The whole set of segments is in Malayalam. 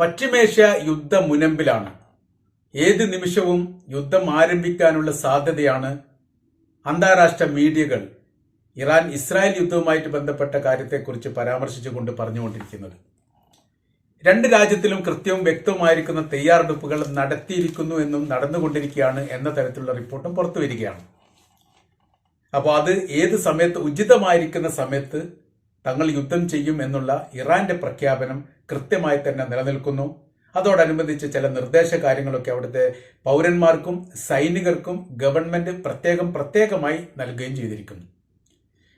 പശ്ചിമേഷ്യ യുദ്ധ മുനമ്പിലാണ്. ഏത് നിമിഷവും യുദ്ധം ആരംഭിക്കാനുള്ള സാധ്യതയാണ് അന്താരാഷ്ട്ര മീഡിയകൾ ഇറാൻ ഇസ്രായേൽ യുദ്ധവുമായിട്ട് ബന്ധപ്പെട്ട കാര്യത്തെക്കുറിച്ച് പരാമർശിച്ചുകൊണ്ട് പറഞ്ഞുകൊണ്ടിരിക്കുന്നത്. രണ്ട് രാജ്യത്തിലും കൃത്യവും വ്യക്തവുമായിരിക്കുന്ന തയ്യാറെടുപ്പുകൾ നടത്തിയിരിക്കുന്നു എന്നും നടന്നുകൊണ്ടിരിക്കുകയാണ് എന്ന തരത്തിലുള്ള റിപ്പോർട്ടും പുറത്തു വരികയാണ് അപ്പോൾ അത് ഏത് സമയത്ത് ഉചിതമായിരിക്കുന്ന സമയത്ത് തങ്ങൾ യുദ്ധം ചെയ്യും എന്നുള്ള ഇറാന്റെ പ്രഖ്യാപനം കൃത്യമായി തന്നെ നിലനിൽക്കുന്നു. അതോടനുബന്ധിച്ച് ചില നിർദ്ദേശ കാര്യങ്ങളൊക്കെ അവിടുത്തെ പൗരന്മാർക്കും സൈനികർക്കും ഗവൺമെന്റ് പ്രത്യേകം പ്രത്യേകമായി നൽകുകയും ചെയ്തിരിക്കുന്നു.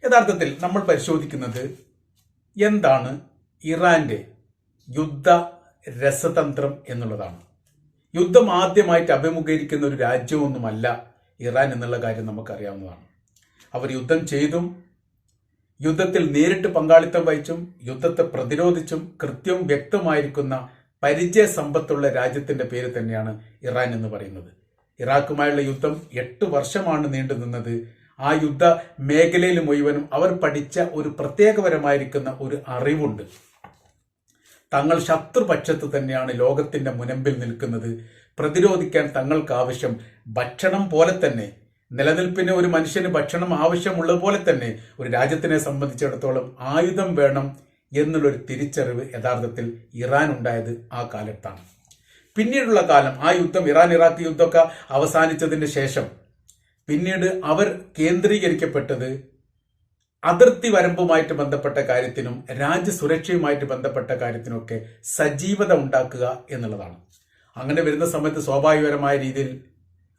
യഥാർത്ഥത്തിൽ നമ്മൾ പരിശോധിക്കുന്നത് എന്താണ് ഇറാന്റെ യുദ്ധ രസതന്ത്രം എന്നുള്ളതാണ്. യുദ്ധം ആദ്യമായിട്ട് അഭിമുഖീകരിക്കുന്ന ഒരു രാജ്യമൊന്നുമല്ല ഇറാൻ എന്നുള്ള കാര്യം നമുക്കറിയാവുന്നതാണ്. അവർ യുദ്ധം ചെയ്തും യുദ്ധത്തിൽ നേരിട്ട് പങ്കാളിത്തം വഹിച്ചും യുദ്ധത്തെ പ്രതിരോധിച്ചും കൃത്യവും വ്യക്തമായിരിക്കുന്ന പരിചയ സമ്പത്തുള്ള രാജ്യത്തിന്റെ പേര് തന്നെയാണ് ഇറാൻ എന്ന് പറയുന്നത്. ഇറാഖുമായുള്ള യുദ്ധം എട്ട് വർഷമാണ് നീണ്ടു നിന്നത്. ആ യുദ്ധ മേഖലയിൽ മുഴുവനും അവർ പഠിച്ച ഒരു പ്രത്യേകപരമായിരിക്കുന്ന ഒരു അറിവുണ്ട്. തങ്ങൾ ശത്രുപക്ഷത്ത് തന്നെയാണ് ലോകത്തിന്റെ മുനമ്പിൽ നിൽക്കുന്നത്. പ്രതിരോധിക്കാൻ തങ്ങൾക്ക് ആവശ്യം ഭക്ഷണം പോലെ തന്നെ നിലനിൽപ്പിന് ഒരു മനുഷ്യന് ഭക്ഷണം ആവശ്യമുള്ളത് പോലെ തന്നെ ഒരു രാജ്യത്തിനെ സംബന്ധിച്ചിടത്തോളം ആയുധം വേണം എന്നുള്ളൊരു തിരിച്ചറിവ് യഥാർത്ഥത്തിൽ ഇറാൻ ഉണ്ടായത് ആ കാലത്താണ്. പിന്നീടുള്ള കാലം ആ യുദ്ധം ഇറാൻ ഇറാഖ് യുദ്ധമൊക്കെ അവസാനിച്ചതിന് ശേഷം പിന്നീട് അവർ കേന്ദ്രീകരിക്കപ്പെട്ടത് അതിർത്തി വരമ്പുമായിട്ട് ബന്ധപ്പെട്ട കാര്യത്തിനും രാജ്യസുരക്ഷയുമായിട്ട് ബന്ധപ്പെട്ട കാര്യത്തിനുമൊക്കെ സജീവത ഉണ്ടാക്കുക എന്നുള്ളതാണ്. അങ്ങനെ വരുന്ന സമയത്ത് സ്വാഭാവികപരമായ രീതിയിൽ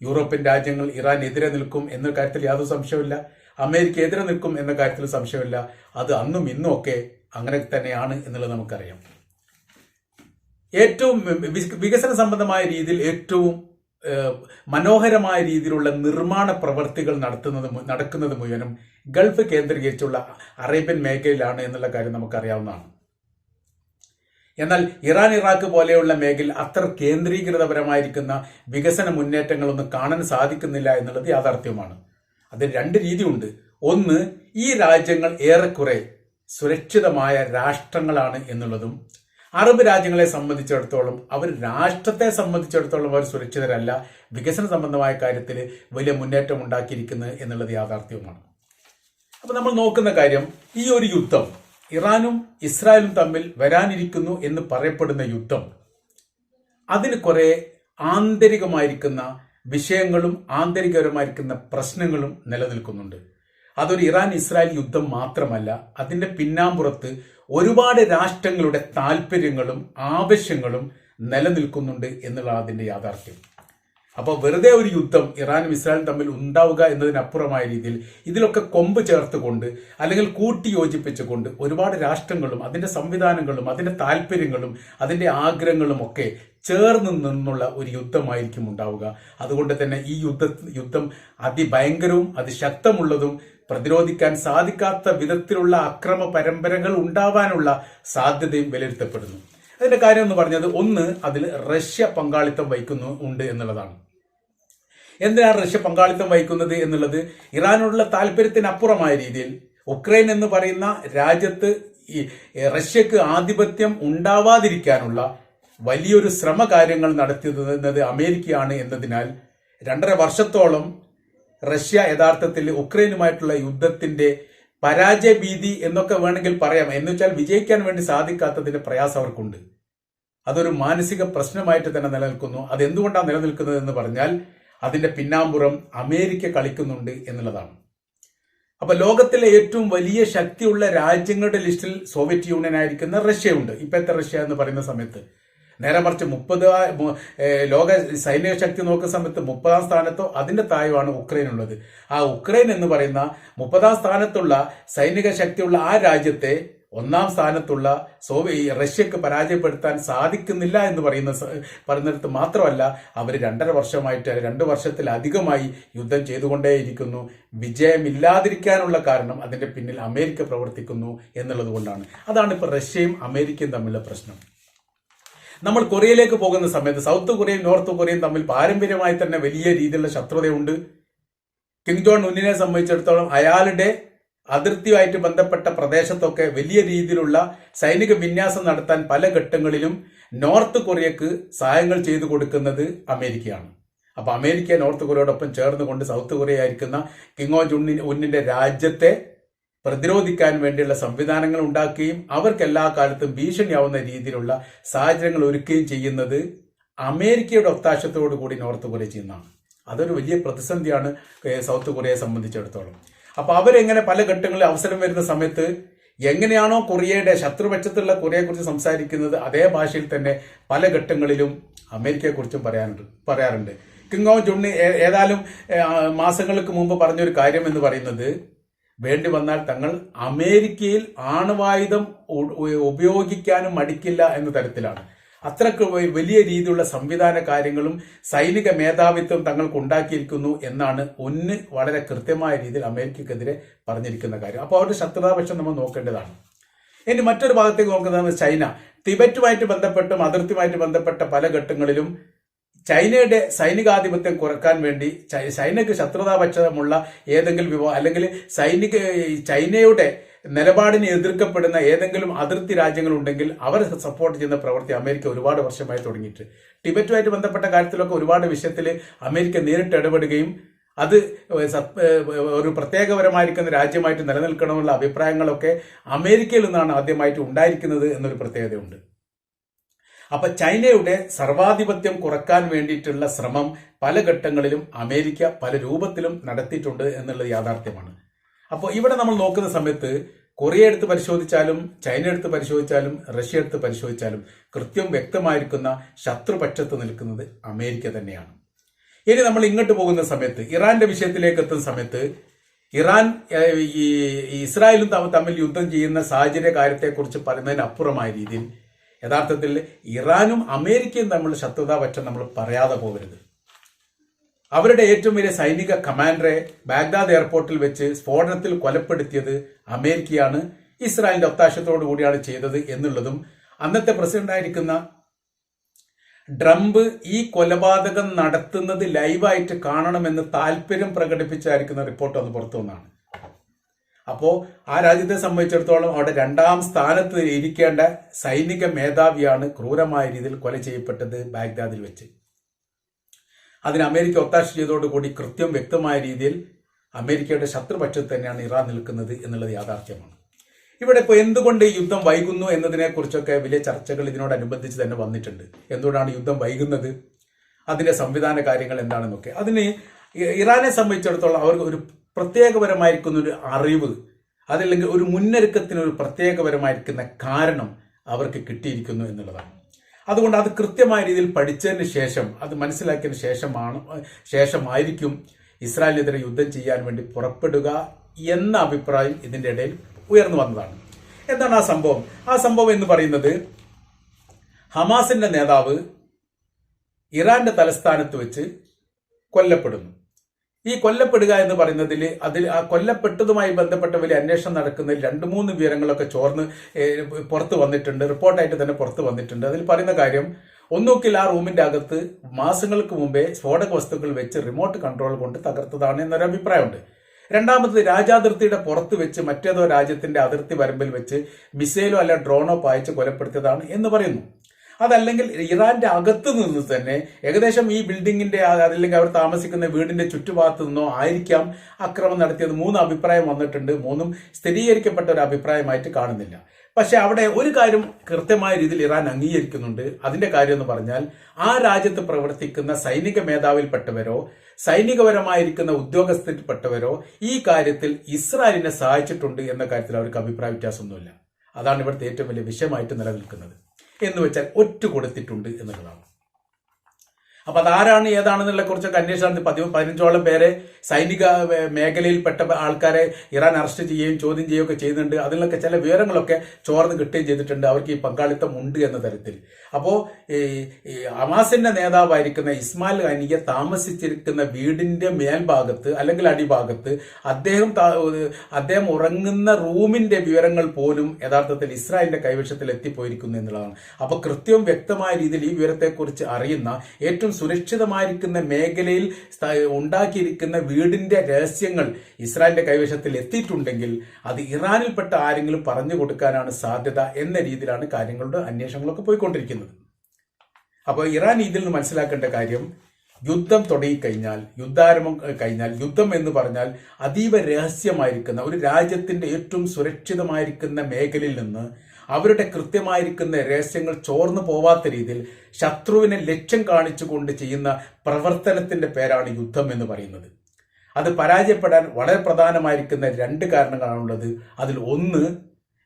യൂറോപ്യൻ രാജ്യങ്ങൾ ഇറാൻ എതിരെ നിൽക്കും എന്ന കാര്യത്തിൽ യാതൊരു സംശയമില്ല അമേരിക്ക എതിരെ നിൽക്കും എന്ന കാര്യത്തിൽ സംശയമില്ല അത് അന്നും ഇന്നും ഒക്കെ അങ്ങനെ തന്നെയാണ് എന്നുള്ളത് നമുക്കറിയാം. ഏറ്റവും വികസന സംബന്ധമായ രീതിയിൽ ഏറ്റവും മനോഹരമായ രീതിയിലുള്ള നിർമ്മാണ പ്രവർത്തികൾ നടത്തുന്നത് നടക്കുന്നത് മുഴുവനും ഗൾഫ് കേന്ദ്രീകരിച്ചുള്ള അറേബ്യൻ മേഖലയിലാണ് എന്നുള്ള കാര്യം നമുക്കറിയാവുന്നതാണ്. എന്നാൽ ഇറാൻ ഇറാഖ് പോലെയുള്ള മേഖല അത്ര കേന്ദ്രീകൃതപരമായിരിക്കുന്ന വികസന മുന്നേറ്റങ്ങളൊന്നും കാണാൻ സാധിക്കുന്നില്ല എന്നുള്ളത് യാഥാർത്ഥ്യമാണ്. അതിന് രണ്ട് രീതിയുണ്ട്. ഒന്ന് ഈ രാജ്യങ്ങൾ ഏറെക്കുറെ സുരക്ഷിതമായ രാഷ്ട്രങ്ങളാണ് എന്നുള്ളതും അറബ് രാജ്യങ്ങളെ സംബന്ധിച്ചിടത്തോളം അവർ രാഷ്ട്രത്തെ സംബന്ധിച്ചിടത്തോളം അവർ സുരക്ഷിതരല്ല വികസന സംബന്ധമായ കാര്യത്തിൽ വലിയ മുന്നേറ്റം ഉണ്ടാക്കിയിരിക്കുന്നത് എന്നുള്ളത് യാഥാർത്ഥ്യവുമാണ്. അപ്പോൾ നമ്മൾ നോക്കുന്ന കാര്യം ഈ ഒരു യുദ്ധം ഇറാനും ഇസ്രായേലും തമ്മിൽ വരാനിരിക്കുന്നു എന്ന് പറയപ്പെടുന്ന യുദ്ധം. അതിന് കുറെ ആന്തരികമായിരിക്കുന്ന വിഷയങ്ങളും ആന്തരികപരമായിരിക്കുന്ന പ്രശ്നങ്ങളും നിലനിൽക്കുന്നുണ്ട്. അതൊരു ഇറാൻ ഇസ്രായേൽ യുദ്ധം മാത്രമല്ല അതിന്റെ പിന്നാമ്പുറത്ത് ഒരുപാട് രാഷ്ട്രങ്ങളുടെ താല്പര്യങ്ങളും ആവശ്യങ്ങളും നിലനിൽക്കുന്നുണ്ട് എന്നുള്ള അതിന്റെ യാഥാർത്ഥ്യം. അപ്പോൾ വെറുതെ ഒരു യുദ്ധം ഇറാനും ഇസ്രായേലും തമ്മിൽ ഉണ്ടാവുക എന്നതിനപ്പുറമായ രീതിയിൽ ഇതിലൊക്കെ കൊമ്പ് ചേർത്തുകൊണ്ട് അല്ലെങ്കിൽ കൂട്ടി യോജിപ്പിച്ചുകൊണ്ട് ഒരുപാട് രാഷ്ട്രങ്ങളും അതിന്റെ സംവിധാനങ്ങളും അതിന്റെ താല്പര്യങ്ങളും അതിന്റെ ആഗ്രഹങ്ങളും ഒക്കെ ചേർന്ന് നിന്നുള്ള ഒരു യുദ്ധമായിരിക്കും ഉണ്ടാവുക. അതുകൊണ്ട് തന്നെ ഈ യുദ്ധ യുദ്ധം അതിഭയങ്കരവും അതിശക്തമുള്ളതും പ്രതിരോധിക്കാൻ സാധിക്കാത്ത വിധത്തിലുള്ള അക്രമ പരമ്പരകൾ ഉണ്ടാവാനുള്ള സാധ്യതയും വിലയിരുത്തപ്പെടുന്നു. അതിന്റെ കാര്യം എന്ന് പറഞ്ഞത് ഒന്ന് അതിൽ റഷ്യ പങ്കാളിത്തം വഹിക്കുന്നു ഉണ്ട് എന്നുള്ളതാണ്. എന്തിനാണ് റഷ്യ പങ്കാളിത്തം വഹിക്കുന്നത് എന്നുള്ളത്? ഇറാനോടുള്ള താല്പര്യത്തിനപ്പുറമായ രീതിയിൽ ഉക്രൈൻ എന്ന് പറയുന്ന രാജ്യത്ത് ഈ റഷ്യക്ക് ആധിപത്യം ഉണ്ടാവാതിരിക്കാനുള്ള വലിയൊരു ശ്രമ കാര്യങ്ങൾ നടത്തിയത് അമേരിക്കയാണ് എന്നതിനാൽ രണ്ടര വർഷത്തോളം റഷ്യ യഥാർത്ഥത്തിൽ ഉക്രൈനുമായിട്ടുള്ള യുദ്ധത്തിന്റെ പരാജയ ഭീതി എന്നൊക്കെ വേണമെങ്കിൽ പറയാം. എന്ന് വെച്ചാൽ വിജയിക്കാൻ വേണ്ടി സാധിക്കാത്തതിന്റെ പ്രയാസം അവർക്കുണ്ട്. അതൊരു മാനസിക പ്രശ്നമായിട്ട് തന്നെ നിലനിൽക്കുന്നു. അത് എന്തുകൊണ്ടാണ് നിലനിൽക്കുന്നത് എന്ന് പറഞ്ഞാൽ അതിന്റെ പിന്നാമ്പുറം അമേരിക്ക കളിക്കുന്നുണ്ട് എന്നുള്ളതാണ്. അപ്പൊ ലോകത്തിലെ ഏറ്റവും വലിയ ശക്തിയുള്ള രാജ്യങ്ങളുടെ ലിസ്റ്റിൽ സോവിയറ്റ് യൂണിയൻ ആയിരിക്കുന്ന റഷ്യയുണ്ട്. ഇപ്പോഴത്തെ റഷ്യ എന്ന് പറയുന്ന സമയത്ത്. നേരെ മറിച്ച് മുപ്പത് ലോക സൈനിക ശക്തി നോക്കുന്ന സമയത്ത് മുപ്പതാം സ്ഥാനത്തോ അതിന്റെ താഴെയാണ് ഉക്രൈൻ ഉള്ളത്. ആ ഉക്രൈൻ എന്ന് പറയുന്ന മുപ്പതാം സ്ഥാനത്തുള്ള സൈനിക ശക്തിയുള്ള ആ രാജ്യത്തെ ഒന്നാം സ്ഥാനത്തുള്ള സോവിയ റഷ്യക്ക് പരാജയപ്പെടുത്താൻ സാധിക്കുന്നില്ല എന്ന് പറയുന്ന പറയുന്നിടത്ത് മാത്രമല്ല അവർ രണ്ടര വർഷമായിട്ട് രണ്ട് വർഷത്തിലധികമായി യുദ്ധം ചെയ്തുകൊണ്ടേയിരിക്കുന്നു. വിജയമില്ലാതിരിക്കാനുള്ള കാരണം അതിന്റെ പിന്നിൽ അമേരിക്ക പ്രവർത്തിക്കുന്നു എന്നുള്ളത് കൊണ്ടാണ്. അതാണ് ഇപ്പോൾ റഷ്യയും അമേരിക്കയും തമ്മിലുള്ള പ്രശ്നം. നമ്മൾ കൊറിയയിലേക്ക് പോകുന്ന സമയത്ത് സൗത്ത് കൊറിയയും നോർത്ത് കൊറിയയും തമ്മിൽ പാരമ്പര്യമായി തന്നെ വലിയ രീതിയിലുള്ള ശത്രുതയുണ്ട്. കിങ് ജോൺ ഉന്നിനെ സംബന്ധിച്ചിടത്തോളം അയാളുടെ അതിർത്തിയുമായിട്ട് ബന്ധപ്പെട്ട പ്രദേശത്തൊക്കെ വലിയ രീതിയിലുള്ള സൈനിക വിന്യാസം നടത്താൻ പല ഘട്ടങ്ങളിലും നോർത്ത് കൊറിയക്ക് സഹായങ്ങൾ ചെയ്തു കൊടുക്കുന്നത് അമേരിക്കയാണ്. അപ്പോൾ അമേരിക്ക നോർത്ത് കൊറിയയോടൊപ്പം ചേർന്നുകൊണ്ട് സൗത്ത് കൊറിയ ആയിരിക്കുന്ന കിങ്ങോ ജുണ്ണി ഉന്നിന്റെ രാജ്യത്തെ പ്രതിരോധിക്കാൻ വേണ്ടിയുള്ള സംവിധാനങ്ങൾ ഉണ്ടാക്കുകയും അവർക്ക് എല്ലാ കാലത്തും ഭീഷണിയാവുന്ന രീതിയിലുള്ള സാഹചര്യങ്ങൾ ഒരുക്കുകയും ചെയ്യുന്നത് അമേരിക്കയുടെ ഒത്താശത്തോടു കൂടി നോർത്ത് കൊറിയ ചെയ്യുന്നതാണ്. അതൊരു വലിയ പ്രതിസന്ധിയാണ് സൗത്ത് കൊറിയയെ സംബന്ധിച്ചിടത്തോളം. അപ്പൊ അവരെങ്ങനെ പല ഘട്ടങ്ങളിൽ അവസരം വരുന്ന സമയത്ത് എങ്ങനെയാണോ കൊറിയയുടെ ശത്രുപക്ഷത്തുള്ള കൊറിയയെക്കുറിച്ച് സംസാരിക്കുന്നത് അതേ ഭാഷയിൽ തന്നെ പല ഘട്ടങ്ങളിലും അമേരിക്കയെക്കുറിച്ചും പറയാനുണ്ട് പറയാറുണ്ട്. കിങ്ങോ ജുണ്ണി ഏതായാലും മാസങ്ങൾക്ക് മുമ്പ് പറഞ്ഞൊരു കാര്യം എന്ന് പറയുന്നത് വേണ്ടി വന്നാൽ തങ്ങൾ അമേരിക്കയിൽ ആണവായുധം ഉപയോഗിക്കാനും മടിക്കില്ല എന്ന തരത്തിലാണ്. അത്രയ്ക്ക് വലിയ രീതിയിലുള്ള സംവിധാന കാര്യങ്ങളും സൈനിക മേധാവിത്വം തങ്ങൾക്ക് ഉണ്ടാക്കിയിരിക്കുന്നു എന്നാണ് ഒന്ന് വളരെ കൃത്യമായ രീതിയിൽ അമേരിക്കക്കെതിരെ പറഞ്ഞിരിക്കുന്ന കാര്യം. അപ്പോൾ അവരുടെ ശത്രുതാപക്ഷം നമ്മൾ നോക്കേണ്ടതാണ്. ഇനി മറ്റൊരു ഭാഗത്തേക്ക് നോക്കുന്നത് ചൈന. ടിബറ്റുമായിട്ട് ബന്ധപ്പെട്ടും അതിർത്തിയുമായിട്ട് ബന്ധപ്പെട്ട പല ഘട്ടങ്ങളിലും ചൈനയുടെ സൈനികാധിപത്യം കുറയ്ക്കാൻ വേണ്ടി ചൈനയ്ക്ക് ശത്രുതാപക്ഷമുള്ള ഏതെങ്കിലും വിഭാഗം അല്ലെങ്കിൽ സൈനിക ചൈനയുടെ നിലപാടിനെ എതിർക്കപ്പെടുന്ന ഏതെങ്കിലും അതിർത്തി രാജ്യങ്ങൾ ഉണ്ടെങ്കിൽ അവർ സപ്പോർട്ട് ചെയ്യുന്ന പ്രവൃത്തി അമേരിക്ക ഒരുപാട് വർഷമായി തുടങ്ങിയിട്ട്. ടിബറ്റുമായിട്ട് ബന്ധപ്പെട്ട കാര്യത്തിലൊക്കെ ഒരുപാട് വിഷയത്തിൽ അമേരിക്ക നേരിട്ട് ഇടപെടുകയും അത് ഒരു പ്രത്യേകപരമായിരിക്കുന്ന രാജ്യമായിട്ട് നിലനിൽക്കണമെന്നുള്ള അഭിപ്രായങ്ങളൊക്കെ അമേരിക്കയിൽ നിന്നാണ് ആദ്യമായിട്ട് ഉണ്ടായിരിക്കുന്നത് എന്നൊരു പ്രത്യേകതയുണ്ട്. അപ്പൊ ചൈനയുടെ സർവാധിപത്യം കുറയ്ക്കാൻ വേണ്ടിയിട്ടുള്ള ശ്രമം പല ഘട്ടങ്ങളിലും അമേരിക്ക പല രൂപത്തിലും നടത്തിയിട്ടുണ്ട് എന്നുള്ളത് യാഥാർത്ഥ്യമാണ്. അപ്പോൾ ഇവിടെ നമ്മൾ നോക്കുന്ന സമയത്ത് കൊറിയ എടുത്ത് പരിശോധിച്ചാലും ചൈന എടുത്ത് പരിശോധിച്ചാലും റഷ്യ എടുത്ത് പരിശോധിച്ചാലും കൃത്യം വ്യക്തമായിരിക്കുന്ന ശത്രുപക്ഷത്ത് നിൽക്കുന്നത് അമേരിക്ക തന്നെയാണ്. ഇനി നമ്മൾ ഇങ്ങോട്ട് പോകുന്ന സമയത്ത് ഇറാന്റെ വിഷയത്തിലേക്ക് എത്തുന്ന സമയത്ത് ഇറാൻ ഈ ഇസ്രായേലും തമ്മിൽ തമ്മിൽ യുദ്ധം ചെയ്യുന്ന സാഹചര്യ കാര്യത്തെക്കുറിച്ച് പറയുന്നതിനപ്പുറമായ രീതിയിൽ യഥാർത്ഥത്തിൽ ഇറാനും അമേരിക്കയും തമ്മിലുള്ള ശത്രുതാപക്ഷം നമ്മൾ പറയാതെ പോകരുത്. അവരുടെ ഏറ്റവും വലിയ സൈനിക കമാൻഡറെ ബാഗ്ദാദ് എയർപോർട്ടിൽ വെച്ച് സ്ഫോടനത്തിൽ കൊലപ്പെടുത്തിയത് അമേരിക്കയാണ്. ഇസ്രായേലിന്റെ ഒത്താശത്തോടു കൂടിയാണ് ചെയ്തത് എന്നുള്ളതും അന്നത്തെ പ്രസിഡന്റായിരിക്കുന്ന ട്രംപ് ഈ കൊലപാതകം നടത്തുന്നത് ലൈവായിട്ട് കാണണമെന്ന് താല്പര്യം പ്രകടിപ്പിച്ചായിരിക്കുന്ന റിപ്പോർട്ട് ഒന്ന് പുറത്തു വന്നാണ്. അപ്പോ ആ രാജ്യത്തെ സംബന്ധിച്ചിടത്തോളം അവിടെ രണ്ടാം സ്ഥാനത്ത് ഇരിക്കേണ്ട സൈനിക മേധാവിയാണ് ക്രൂരമായ രീതിയിൽ കൊല ചെയ്യപ്പെട്ടത് ബാഗ്ദാദിൽ വെച്ച്. അതിന് അമേരിക്ക ഒത്താശ ചെയ്തതോടുകൂടി കൃത്യം വ്യക്തമായ രീതിയിൽ അമേരിക്കയുടെ ശത്രുപക്ഷത്ത് തന്നെയാണ് ഇറാൻ നിൽക്കുന്നത് എന്നുള്ളത് യാഥാർത്ഥ്യമാണ്. ഇവിടെ ഇപ്പോൾ എന്തുകൊണ്ട് യുദ്ധം വൈകുന്നു എന്നതിനെക്കുറിച്ചൊക്കെ വലിയ ചർച്ചകൾ ഇതിനോടനുബന്ധിച്ച് തന്നെ വന്നിട്ടുണ്ട്. എന്തുകൊണ്ടാണ് യുദ്ധം വൈകുന്നത്? അതിന്റെ സംവിധാന കാര്യങ്ങൾ എന്താണെന്നൊക്കെ. അതിന് ഇറാനെ സംബന്ധിച്ചിടത്തോളം അവർക്ക് ഒരു പ്രത്യേകപരമായിരിക്കുന്ന ഒരു അറിവ് അതല്ലെങ്കിൽ ഒരു മുന്നൊരുക്കത്തിന് ഒരു പ്രത്യേകപരമായിരിക്കുന്ന കാരണം അവർക്ക് കിട്ടിയിരിക്കുന്നു എന്നുള്ളതാണ്. അതുകൊണ്ട് അത് കൃത്യമായ രീതിയിൽ പഠിച്ചതിന് ശേഷം അത് മനസ്സിലാക്കിയതിന് ശേഷമാണ് ശേഷമായിരിക്കും ഇസ്രായേലിനെതിരെ യുദ്ധം ചെയ്യാൻ വേണ്ടി പുറപ്പെടുക എന്ന അഭിപ്രായം ഇതിന്റെ ഇടയിൽ ഉയർന്നു വന്നതാണ്. എന്താണ് ആ സംഭവം? ആ സംഭവം എന്ന് പറയുന്നത് ഹമാസിന്റെ നേതാവ് ഇറാന്റെ തലസ്ഥാനത്ത് വെച്ച് കൊല്ലപ്പെടുന്നു. ഈ കൊല്ലപ്പെടുക എന്ന് പറയുന്നതിൽ അതിൽ ആ കൊല്ലപ്പെട്ടതുമായി ബന്ധപ്പെട്ട വലിയ അന്വേഷണം നടക്കുന്ന രണ്ട് മൂന്ന് വിവരങ്ങളൊക്കെ ചോർന്ന് പുറത്ത് വന്നിട്ടുണ്ട്. റിപ്പോർട്ടായിട്ട് തന്നെ പുറത്ത് വന്നിട്ടുണ്ട്. അതിൽ പറയുന്ന കാര്യം ഒന്നുകിൽ ആ റൂമിന്റെ അകത്ത് മാസങ്ങൾക്ക് മുമ്പേ സ്ഫോടക വസ്തുക്കൾ വെച്ച് റിമോട്ട് കൺട്രോൾ കൊണ്ട് തകർത്തതാണ് എന്നൊരു അഭിപ്രായമുണ്ട്. രണ്ടാമത് രാജാതിർത്തിയുടെ പുറത്ത് വെച്ച് മറ്റേതോ രാജ്യത്തിന്റെ അതിർത്തി വരമ്പിൽ വെച്ച് മിസൈലോ അല്ല ഡ്രോണോ പായിച്ച് കൊലപ്പെടുത്തിയതാണ് എന്ന് പറയുന്നു. അതല്ലെങ്കിൽ ഇറാന്റെ അകത്ത് നിന്ന് തന്നെ ഏകദേശം ഈ ബിൽഡിങ്ങിന്റെ അതല്ലെങ്കിൽ അവർ താമസിക്കുന്ന വീടിന്റെ ചുറ്റുഭാഗത്ത് നിന്നോ ആയിരിക്കാം അക്രമം നടത്തിയത് മൂന്ന് അഭിപ്രായം വന്നിട്ടുണ്ട്. മൂന്നും സ്ഥിരീകരിക്കപ്പെട്ട ഒരു അഭിപ്രായമായിട്ട് കാണുന്നില്ല. പക്ഷെ അവിടെ ഒരു കാര്യം കൃത്യമായ രീതിയിൽ ഇറാൻ അംഗീകരിക്കുന്നുണ്ട്. അതിന്റെ കാര്യം എന്ന് പറഞ്ഞാൽ ആ രാജ്യത്ത് പ്രവർത്തിക്കുന്ന സൈനിക മേധാവിൽപ്പെട്ടവരോ സൈനികപരമായിരിക്കുന്ന ഉദ്യോഗസ്ഥരിൽപ്പെട്ടവരോ ഈ കാര്യത്തിൽ ഇസ്രായേലിനെ സഹായിച്ചിട്ടുണ്ട് എന്ന കാര്യത്തിൽ അവർക്ക് അഭിപ്രായ വ്യത്യാസമൊന്നുമില്ല. അതാണ് ഇവിടുത്തെ ഏറ്റവും വലിയ വിഷയമായിട്ട് നിലനിൽക്കുന്നത്. എന്ന് വെച്ചാൽ ഒറ്റ കൊടുത്തിട്ടുണ്ട് എന്നുള്ളതാണ്. അപ്പൊ അതാരാണ് ഏതാണെന്നുള്ള കുറിച്ചൊക്കെ അന്വേഷണം പതിവ് പതിനഞ്ചോളം പേരെ സൈനിക മേഖലയിൽപ്പെട്ട ആൾക്കാരെ ഇറാൻ അറസ്റ്റ് ചെയ്യുകയും ചോദ്യം ചെയ്യുകയൊക്കെ ചെയ്യുന്നുണ്ട്. അതിലൊക്കെ ചില വിവരങ്ങളൊക്കെ ചോർന്ന് കിട്ടുകയും ചെയ്തിട്ടുണ്ട്. അവർക്ക് ഈ പങ്കാളിത്തം ഉണ്ട് എന്ന തരത്തിൽ. അപ്പോൾ ഈ നേതാവായിരിക്കുന്ന ഇസ്മായിൽ ഖാനിയെ താമസിച്ചിരിക്കുന്ന വീടിന്റെ മേൽഭാഗത്ത് അല്ലെങ്കിൽ അടിഭാഗത്ത് അദ്ദേഹം അദ്ദേഹം ഉറങ്ങുന്ന റൂമിന്റെ വിവരങ്ങൾ പോലും യഥാർത്ഥത്തിൽ ഇസ്രായേലിന്റെ കൈവശത്തിൽ എത്തിപ്പോയിരിക്കുന്നു എന്നുള്ളതാണ്. അപ്പോൾ കൃത്യവും വ്യക്തമായ രീതിയിൽ ഈ വിവരത്തെക്കുറിച്ച് അറിയുന്ന ഏറ്റവും സുരക്ഷിതമായിരിക്കുന്ന മേഖലയിൽ ഉണ്ടാക്കിയിരിക്കുന്ന വീടിന്റെ രഹസ്യങ്ങൾ ഇസ്രായേലിന്റെ കൈവശത്തിൽ എത്തിയിട്ടുണ്ടെങ്കിൽ അത് ഇറാനിൽപ്പെട്ട ആരെങ്കിലും പറഞ്ഞു കൊടുക്കാനാണ് സാധ്യത എന്ന രീതിയിലാണ് കാര്യങ്ങളുടെ അന്വേഷണങ്ങളൊക്കെ പോയിക്കൊണ്ടിരിക്കുന്നത്. അപ്പോൾ ഇറാൻ ഇതിൽ നിന്ന് മനസ്സിലാക്കേണ്ട കാര്യം യുദ്ധം തുടങ്ങിക്കഴിഞ്ഞാൽ യുദ്ധാരംഭം കഴിഞ്ഞാൽ യുദ്ധം എന്ന് പറഞ്ഞാൽ അതീവ രഹസ്യമായിരിക്കുന്ന ഒരു രാജ്യത്തിന്റെ ഏറ്റവും സുരക്ഷിതമായിരിക്കുന്ന മേഖലയിൽ നിന്ന് അവരുടെ കൃത്യമായിരിക്കുന്ന രഹസ്യങ്ങൾ ചോർന്നു പോവാത്ത രീതിയിൽ ശത്രുവിനെ ലക്ഷ്യം കാണിച്ചുകൊണ്ട് ചെയ്യുന്ന പ്രവർത്തനത്തിന്റെ പേരാണ് യുദ്ധം എന്ന് പറയുന്നത്. അത് പരാജയപ്പെടാൻ വളരെ പ്രധാനമായിരിക്കുന്ന രണ്ട് കാരണങ്ങളാണുള്ളത്. അതിൽ ഒന്ന്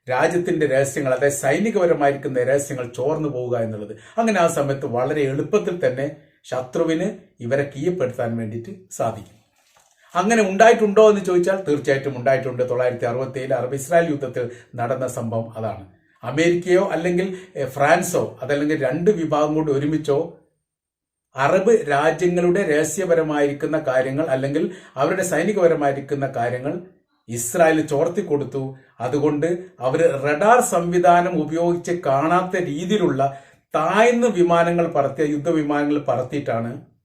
രാജ്യത്തിന്റെ രഹസ്യങ്ങൾ അതായത് സൈനികപരമായിരിക്കുന്ന രഹസ്യങ്ങൾ ചോർന്നു പോവുക എന്നുള്ളത്. അങ്ങനെ ആ സമയത്ത് വളരെ എളുപ്പത്തിൽ തന്നെ ശത്രുവിന് ഇവരെ കീയപ്പെടുത്താൻ വേണ്ടിയിട്ട് സാധിക്കും. അങ്ങനെ ഉണ്ടായിട്ടുണ്ടോ എന്ന് ചോദിച്ചാൽ തീർച്ചയായിട്ടും ഉണ്ടായിട്ടുണ്ട്. തൊള്ളായിരത്തി അറുപത്തി ഏഴ് അറബ് ഇസ്രായേൽ യുദ്ധത്തിൽ നടന്ന സംഭവം അതാണ്. അമേരിക്കയോ അല്ലെങ്കിൽ ഫ്രാൻസോ അതല്ലെങ്കിൽ രണ്ട് വിഭാഗം കൂടി ഒരുമിച്ചോ അറബ് രാജ്യങ്ങളുടെ രഹസ്യപരമായിരിക്കുന്ന കാര്യങ്ങൾ അല്ലെങ്കിൽ അവരുടെ സൈനികപരമായിരിക്കുന്ന കാര്യങ്ങൾ ഇസ്രായേൽ ചോർത്തി കൊടുത്തു. അതുകൊണ്ട് അവർ റഡാർ സംവിധാനം ഉപയോഗിച്ച് കാണാത്ത രീതിയിലുള്ള താഴ്ന്ന വിമാനങ്ങൾ പറത്തിയ യുദ്ധവിമാനങ്ങൾ പറത്തിയിട്ടാണ്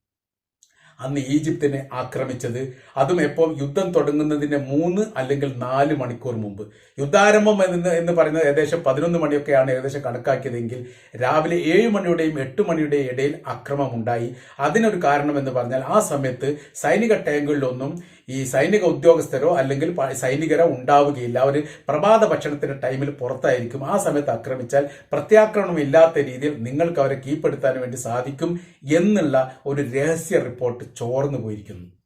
അന്ന് ഈജിപ്തിനെ ആക്രമിച്ചത്. അതും എപ്പോൾ യുദ്ധം തുടങ്ങുന്നതിന് മൂന്ന് അല്ലെങ്കിൽ നാല് മണിക്കൂർ മുമ്പ്. യുദ്ധാരംഭം എന്ന് എന്ന് പറയുന്നത് ഏകദേശം പതിനൊന്ന് മണിയൊക്കെയാണ് ഏകദേശം കണക്കാക്കിയതെങ്കിൽ രാവിലെ ഏഴ് മണിയുടെയും എട്ട് മണിയുടെയും ഇടയിൽ അക്രമം ഉണ്ടായി. അതിനൊരു കാരണം എന്ന് പറഞ്ഞാൽ ആ സമയത്ത് സൈനിക ടാങ്കുകളിലൊന്നും ഈ സൈനിക ഉദ്യോഗസ്ഥരോ അല്ലെങ്കിൽ സൈനികരോ ഉണ്ടാവുകയില്ല. അവർ പ്രഭാത ഭക്ഷണത്തിന്റെ ടൈമിൽ പുറത്തായിരിക്കും. ആ സമയത്ത് ആക്രമിച്ചാൽ പ്രത്യാക്രമണം ഇല്ലാത്ത രീതിയിൽ നിങ്ങൾക്ക് അവരെ കീഴ്പ്പെടുത്താൻ വേണ്ടി സാധിക്കും എന്നുള്ള ഒരു രഹസ്യ റിപ്പോർട്ട് ചോർന്നു പോയിരിക്കുന്നു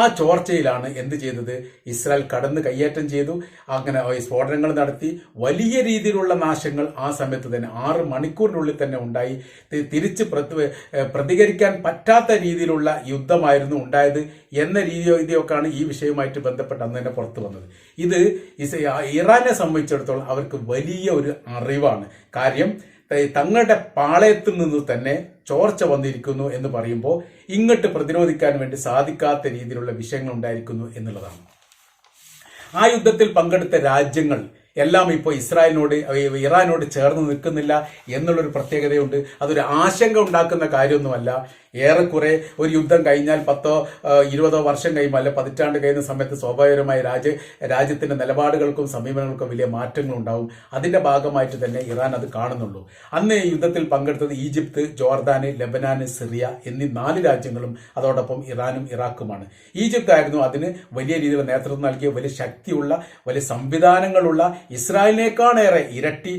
ആ ചോർച്ചയിലാണ് എന്ത് ചെയ്തത്? ഇസ്രായേൽ കടന്ന് കയ്യേറ്റം ചെയ്തു. അങ്ങനെ സ്ഫോടനങ്ങൾ നടത്തി. വലിയ രീതിയിലുള്ള നാശങ്ങൾ ആ സമയത്ത് തന്നെ ആറ് മണിക്കൂറിനുള്ളിൽ തന്നെ ഉണ്ടായി. തിരിച്ച് പ്രതികരിക്കാൻ പറ്റാത്ത രീതിയിലുള്ള യുദ്ധമായിരുന്നു ഉണ്ടായത് എന്ന രീതിയോ ഇതൊക്കെയാണ് ഈ വിഷയവുമായിട്ട് ബന്ധപ്പെട്ട് അന്ന് തന്നെ പുറത്തു വന്നത്. ഇത് ഇറാനെ സംബന്ധിച്ചിടത്തോളം അവർക്ക് വലിയ ഒരു അറിവാണ്. കാര്യം തങ്ങളുടെ പാളയത്തിൽ നിന്ന് തന്നെ ചോർച്ച വന്നിരിക്കുന്നു എന്ന് പറയുമ്പോൾ ഇങ്ങോട്ട് പ്രതിരോധിക്കാൻ വേണ്ടി സാധിക്കാത്ത രീതിയിലുള്ള വിഷയങ്ങൾ ഉണ്ടായിരിക്കുന്നു എന്നുള്ളതാണ്. ആ യുദ്ധത്തിൽ പങ്കെടുത്ത രാജ്യങ്ങൾ എല്ലാം ഇപ്പോൾ ഇസ്രായേലിനോട് ഇറാനോട് ചേർന്ന് നിൽക്കുന്നില്ല എന്നുള്ളൊരു പ്രത്യേകതയുണ്ട്. അതൊരു ആശങ്ക ഉണ്ടാക്കുന്ന കാര്യമൊന്നുമല്ല. ഏറെക്കുറെ ഒരു യുദ്ധം കഴിഞ്ഞാൽ പത്തോ ഇരുപതോ വർഷം കഴിയുമ്പോൾ അല്ലെ പതിറ്റാണ്ട് കഴിയുന്ന സമയത്ത് സ്വാഭാവികമായി രാജ്യ രാജ്യത്തിന്റെ നിലപാടുകൾക്കും സമീപനങ്ങൾക്കും വലിയ മാറ്റങ്ങൾ ഉണ്ടാവും അതിന്റെ ഭാഗമായിട്ട് തന്നെ ഇറാൻ അത് കാണുന്നുള്ളൂ. അന്ന് യുദ്ധത്തിൽ പങ്കെടുത്തത് ഈജിപ്ത് ജോർദാന് ലബനാന് സിറിയ എന്നീ നാല് രാജ്യങ്ങളും അതോടൊപ്പം ഇറാനും ഇറാഖുമാണ്. ഈജിപ്ത് ആയിരുന്നു അതിന് വലിയ രീതിയിൽ നേതൃത്വം നൽകിയ വലിയ ശക്തിയുള്ള വലിയ സംവിധാനങ്ങളുള്ള ഇസ്രായേലിനേക്കാളേറെ ഇരട്ടി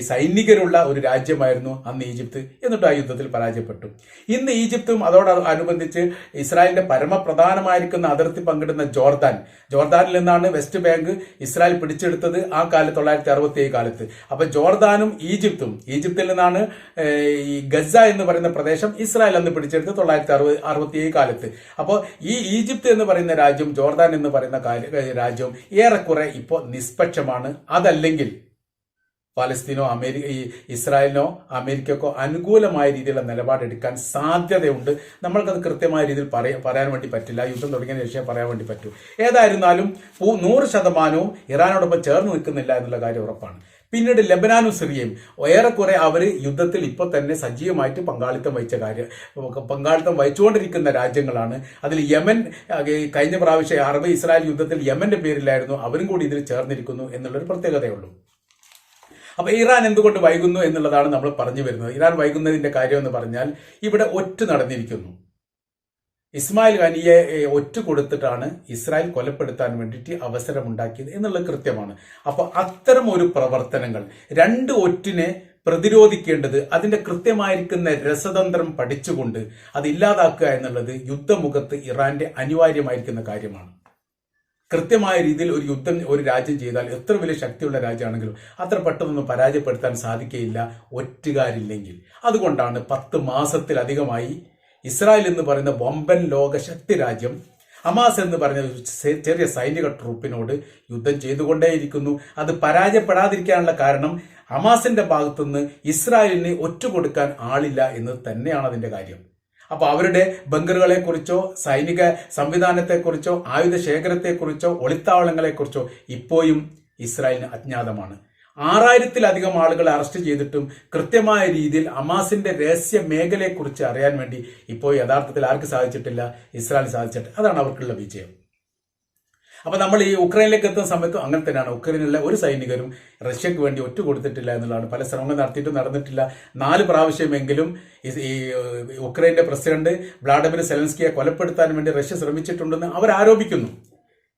സൈനികരുള്ള ഒരു രാജ്യമായിരുന്നു അന്ന് ഈജിപ്ത്. എന്നിട്ട് ആ യുദ്ധത്തിൽ പരാജയപ്പെട്ടു. ഇന്ന് ഈജിപ്തും അതോട് അനുബന്ധിച്ച് ഇസ്രായേലിന്റെ പരമപ്രധാനമായിരിക്കുന്ന അതിർത്തി പങ്കിടുന്ന ജോർദാൻ. ജോർദാനിൽ നിന്നാണ് വെസ്റ്റ് ബാങ്ക് ഇസ്രായേൽ പിടിച്ചെടുത്തത് ആ കാലത്ത് തൊള്ളായിരത്തി അറുപത്തി ഏഴ് കാലത്ത്. അപ്പൊ ജോർദാനും ഈജിപ്തും ഈജിപ്തിൽ നിന്നാണ് ഈ ഗസ എന്ന് പറയുന്ന പ്രദേശം ഇസ്രായേൽ അന്ന് പിടിച്ചെടുത്ത് തൊള്ളായിരത്തി അറുപത് അറുപത്തി ഏഴ് കാലത്ത്. അപ്പോൾ ഈ ഈജിപ്ത് എന്ന് പറയുന്ന രാജ്യം ജോർദാൻ എന്ന് പറയുന്ന രാജ്യം ഏറെക്കുറെ ഇപ്പോൾ നിഷ്പക്ഷമാണ്. അതല്ലെങ്കിൽ പാലസ്തീനോ അമേരിക്ക ഈ ഇസ്രായേലിനോ അമേരിക്കക്കോ അനുകൂലമായ രീതിയിലുള്ള നിലപാടെടുക്കാൻ സാധ്യതയുണ്ട്. നമ്മൾക്കത് കൃത്യമായ രീതിയിൽ പറയാൻ വേണ്ടി പറ്റില്ല. യുദ്ധം തുടങ്ങിയ ശേഷം പറയാൻ വേണ്ടി പറ്റൂ. ഏതായിരുന്നാലും നൂറ് ശതമാനവും ഇറാനോടൊപ്പം ചേർന്ന് നിൽക്കുന്നില്ല എന്നുള്ള കാര്യം ഉറപ്പാണ്. പിന്നീട് ലബനാനും സിറിയയും. ഏറെക്കുറെ അവർ യുദ്ധത്തിൽ ഇപ്പോൾ തന്നെ സജീവമായിട്ട് പങ്കാളിത്തം വഹിച്ച കാര്യം പങ്കാളിത്തം വഹിച്ചുകൊണ്ടിരിക്കുന്ന രാജ്യങ്ങളാണ്. അതിൽ യമൻ കഴിഞ്ഞ പ്രാവശ്യം അറബ് ഇസ്രായേൽ യുദ്ധത്തിൽ യമന്റെ പേരിലായിരുന്നു അവരും കൂടി ഇതിൽ ചേർന്നിരിക്കുന്നു എന്നുള്ളൊരു പ്രത്യേകതയുള്ളൂ. അപ്പൊ ഇറാൻ എന്തുകൊണ്ട് വൈകുന്നു എന്നുള്ളതാണ് നമ്മൾ പറഞ്ഞു വരുന്നത്. ഇറാൻ വൈകുന്നതിന്റെ കാര്യം എന്ന് പറഞ്ഞാൽ ഇവിടെ ഒറ്റ നടന്നിരിക്കുന്നു. ഇസ്മായിൽ ഖാനിയെ ഒറ്റ കൊടുത്തിട്ടാണ് ഇസ്രായേൽ കൊലപ്പെടുത്താൻ വേണ്ടിയിട്ട് അവസരമുണ്ടാക്കിയത് എന്നുള്ളത് കൃത്യമാണ്. അപ്പോൾ അത്തരം ഒരു പ്രവർത്തനങ്ങൾ രണ്ട് ഒറ്റിനെ പ്രതിരോധിക്കേണ്ടത് അതിന്റെ കൃത്യമായിരിക്കുന്ന രസതന്ത്രം പഠിച്ചുകൊണ്ട് അത് ഇല്ലാതാക്കുക എന്നുള്ളത് യുദ്ധമുഖത്ത് ഇറാന്റെ അനിവാര്യമായിരിക്കുന്ന കാര്യമാണ്. കൃത്യമായ രീതിയിൽ ഒരു യുദ്ധം ഒരു രാജ്യം ചെയ്താൽ എത്ര വലിയ ശക്തിയുള്ള രാജ്യമാണെങ്കിലും അത്ര പെട്ടെന്നൊന്നും പരാജയപ്പെടുത്താൻ സാധിക്കുകയില്ല ഒറ്റുകാരില്ലെങ്കിൽ. അതുകൊണ്ടാണ് പത്ത് മാസത്തിലധികമായി ഇസ്രായേൽ എന്ന് പറയുന്ന വമ്പൻ ലോക ശക്തി രാജ്യം ഹമാസ് എന്ന് പറഞ്ഞ ചെറിയ സൈനിക ട്രൂപ്പിനോട് യുദ്ധം ചെയ്തുകൊണ്ടേയിരിക്കുന്നു. അത് പരാജയപ്പെടാതിരിക്കാനുള്ള കാരണം ഹമാസിന്റെ ഭാഗത്തുനിന്ന് ഇസ്രായേലിന് ഒറ്റുകൊടുക്കാൻ ആളില്ല എന്ന് തന്നെയാണ് അതിന്റെ കാര്യം. അപ്പൊ അവരുടെ ബങ്കറുകളെ കുറിച്ചോ സൈനിക സംവിധാനത്തെക്കുറിച്ചോ ആയുധ ശേഖരത്തെക്കുറിച്ചോ ഒളിത്താവളങ്ങളെക്കുറിച്ചോ ഇപ്പോഴും ഇസ്രായേലിന് അജ്ഞാതമാണ്. ആറായിരത്തിലധികം ആളുകളെ അറസ്റ്റ് ചെയ്തിട്ടും കൃത്യമായ രീതിയിൽ അമാസിന്റെ രഹസ്യ മേഖലയെക്കുറിച്ച് അറിയാൻ വേണ്ടി ഇപ്പോൾ യഥാർത്ഥത്തിൽ ആർക്ക് സാധിച്ചിട്ടില്ല? ഇസ്രായേൽ സാധിച്ചിട്ട് അതാണ് അവർക്കുള്ള വിജയം. അപ്പൊ നമ്മൾ ഈ ഉക്രൈനിലേക്ക് എത്തുന്ന സമയത്ത് അങ്ങനെ തന്നെയാണ്. ഉക്രൈനിലെ ഒരു സൈനികരും റഷ്യക്ക് വേണ്ടി ഒറ്റ കൊടുത്തിട്ടില്ല എന്നുള്ളതാണ്. പല ശ്രമങ്ങൾ നടത്തിയിട്ടും നടന്നിട്ടില്ല. നാല് പ്രാവശ്യമെങ്കിലും ഈ ഉക്രൈന്റെ പ്രസിഡന്റ് വ്ളാഡിമിർ സെലൻസ്കിയെ കൊലപ്പെടുത്താൻ വേണ്ടി റഷ്യ ശ്രമിച്ചിട്ടുണ്ടെന്ന് അവർ ആരോപിക്കുന്നു.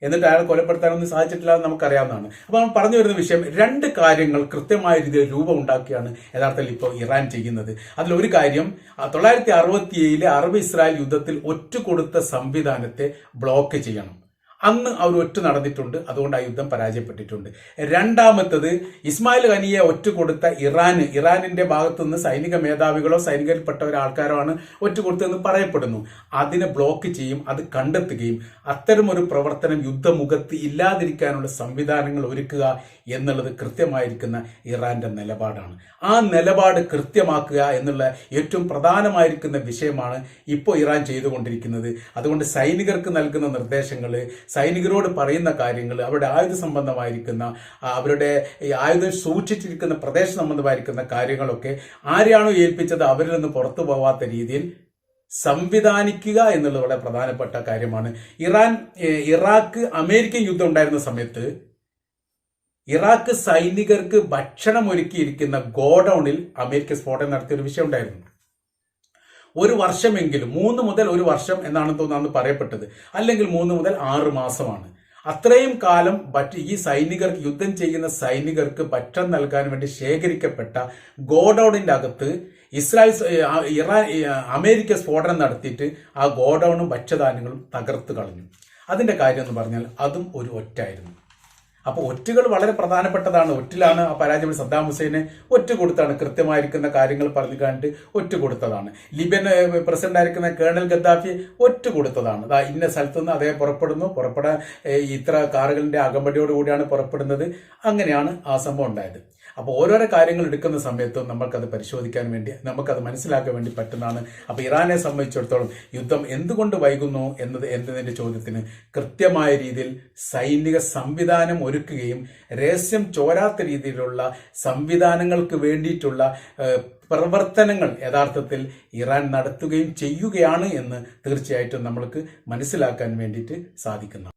എന്നിട്ട് അയാൾ കൊലപ്പെടുത്താനൊന്നും സാധിച്ചിട്ടില്ല എന്ന് നമുക്കറിയാവുന്നതാണ്. അപ്പോൾ നമ്മൾ പറഞ്ഞു വരുന്ന വിഷയം രണ്ട് കാര്യങ്ങൾ കൃത്യമായ രീതിയിൽ രൂപം ഉണ്ടാക്കിയാണ് യഥാർത്ഥത്തിൽ ഇപ്പോൾ ഇറാൻ ചെയ്യുന്നത്. അതിലൊരു കാര്യം തൊള്ളായിരത്തി അറുപത്തി ഏഴിലെ അറബ് ഇസ്രായേൽ യുദ്ധത്തിൽ ഒറ്റ കൊടുത്ത സംവിധാനത്തെ ബ്ലോക്ക് ചെയ്യണം. അന്ന് അവർ ഒറ്റ നടന്നിട്ടുണ്ട്. അതുകൊണ്ട് ആ യുദ്ധം പരാജയപ്പെട്ടിട്ടുണ്ട്. രണ്ടാമത്തത് ഇസ്മായിൽ ഖനിയെ ഒറ്റ കൊടുത്ത ഇറാന്. ഇറാനിന്റെ ഭാഗത്തു നിന്ന് സൈനിക മേധാവികളോ സൈനികരിൽപ്പെട്ട ആൾക്കാരോ ആണ് ഒറ്റ കൊടുത്തതെന്ന് പറയപ്പെടുന്നു. അതിനെ ബ്ലോക്ക് ചെയ്യും അത് കണ്ടെത്തുകയും അത്തരമൊരു പ്രവർത്തനം യുദ്ധമുഖത്ത് ഇല്ലാതിരിക്കാനുള്ള സംവിധാനങ്ങൾ ഒരുക്കുക എന്നുള്ളത് കൃത്യമായിരിക്കുന്ന ഇറാന്റെ നിലപാടാണ്. ആ നിലപാട് കൃത്യമാക്കുക എന്നുള്ള ഏറ്റവും പ്രധാനമായിരിക്കുന്ന വിഷയമാണ് ഇപ്പോൾ ഇറാൻ ചെയ്തുകൊണ്ടിരിക്കുന്നത്. അതുകൊണ്ട് സൈനികർക്ക് നൽകുന്ന നിർദ്ദേശങ്ങൾ സൈനികരോട് പറയുന്ന കാര്യങ്ങൾ അവരുടെ ആയുധ സംബന്ധമായിരിക്കുന്ന അവരുടെ ആയുധം സൂക്ഷിച്ചിരിക്കുന്ന പ്രദേശ സംബന്ധമായിരിക്കുന്ന കാര്യങ്ങളൊക്കെ ആരെയാണോ ഏൽപ്പിച്ചത് അവരിൽ നിന്ന് പുറത്തു പോവാത്ത രീതിയിൽ സംവിധാനിക്കുക എന്നുള്ളത് വളരെ പ്രധാനപ്പെട്ട കാര്യമാണ്. ഇറാൻ ഇറാഖ് അമേരിക്കൻ യുദ്ധം ഉണ്ടായിരുന്ന സമയത്ത് ഇറാഖ് സൈനികർക്ക് ഭക്ഷണം ഒരുക്കിയിരിക്കുന്ന ഗോഡൌണിൽ അമേരിക്ക സ്ഫോടനം നടത്തിയ ഒരു വിഷയം ഉണ്ടായിരുന്നു. ഒരു വർഷമെങ്കിലും മൂന്ന് മുതൽ ഒരു വർഷം എന്നാണ് തോന്നുന്നത് പറയപ്പെട്ടത്. അല്ലെങ്കിൽ മൂന്ന് മുതൽ ആറ് മാസമാണ്. അത്രയും കാലം ഭക്ഷ ഈ സൈനികർക്ക് യുദ്ധം ചെയ്യുന്ന സൈനികർക്ക് ഭക്ഷണം നൽകാൻ വേണ്ടി ശേഖരിക്കപ്പെട്ട ഗോഡൌണിന്റെ അകത്ത് ഇസ്രായേൽ ഇറാ ഇറാൻ അമേരിക്ക സ്ഫോടനം നടത്തിയിട്ട് ആ ഗോഡൌണും ഭക്ഷ്യധാന്യങ്ങളും തകർത്ത് കളഞ്ഞു. അതിന്റെ കാര്യം എന്ന് പറഞ്ഞാൽ അതും ഒരു ഒറ്റായിരുന്നു അപ്പോൾ ഒറ്റുകൾ വളരെ പ്രധാനപ്പെട്ടതാണ്. ഒറ്റിലാണ് ആ പരാജയം സദ്ദാം ഹുസൈനെ ഒറ്റ കൊടുത്താണ്. കൃത്യമായിരിക്കുന്ന കാര്യങ്ങൾ പറഞ്ഞു കണ്ടിട്ട് ഒറ്റ കൊടുത്തതാണ്. ലിബിയൻ പ്രസിഡന്റ് ആയിരിക്കുന്ന കേണൽ ഗദ്ദാഫി ഒറ്റ കൊടുത്തതാണ്. ഇന്ന സ്ഥലത്ത് നിന്ന് അതേ പുറപ്പെടുന്നു. പുറപ്പെടാൻ ഇത്ര കാറുകളിന്റെ അകമ്പടിയോടുകൂടിയാണ് പുറപ്പെടുന്നത്. അങ്ങനെയാണ് ആ സംഭവം ഉണ്ടായത്. അപ്പോൾ ഓരോരോ കാര്യങ്ങൾ എടുക്കുന്ന സമയത്തും നമുക്കത് പരിശോധിക്കാൻ വേണ്ടി നമുക്കത് മനസ്സിലാക്കാൻ വേണ്ടി പറ്റുന്നതാണ്. അപ്പോൾ ഇറാനെ സംബന്ധിച്ചിടത്തോളം യുദ്ധം എന്തുകൊണ്ട് വൈകുന്നു എന്നത് എന്നതിന്റെ ചോദ്യത്തിന് കൃത്യമായ രീതിയിൽ സൈനിക സംവിധാനം ഒരുക്കുകയും രഹസ്യം ചോരാത്ത രീതിയിലുള്ള സംവിധാനങ്ങൾക്ക് വേണ്ടിയിട്ടുള്ള പ്രവർത്തനങ്ങൾ യഥാർത്ഥത്തിൽ ഇറാൻ നടത്തുകയും ചെയ്യുകയാണ് എന്ന് തീർച്ചയായിട്ടും നമ്മൾക്ക് മനസ്സിലാക്കാൻ വേണ്ടിയിട്ട് സാധിക്കുന്നു.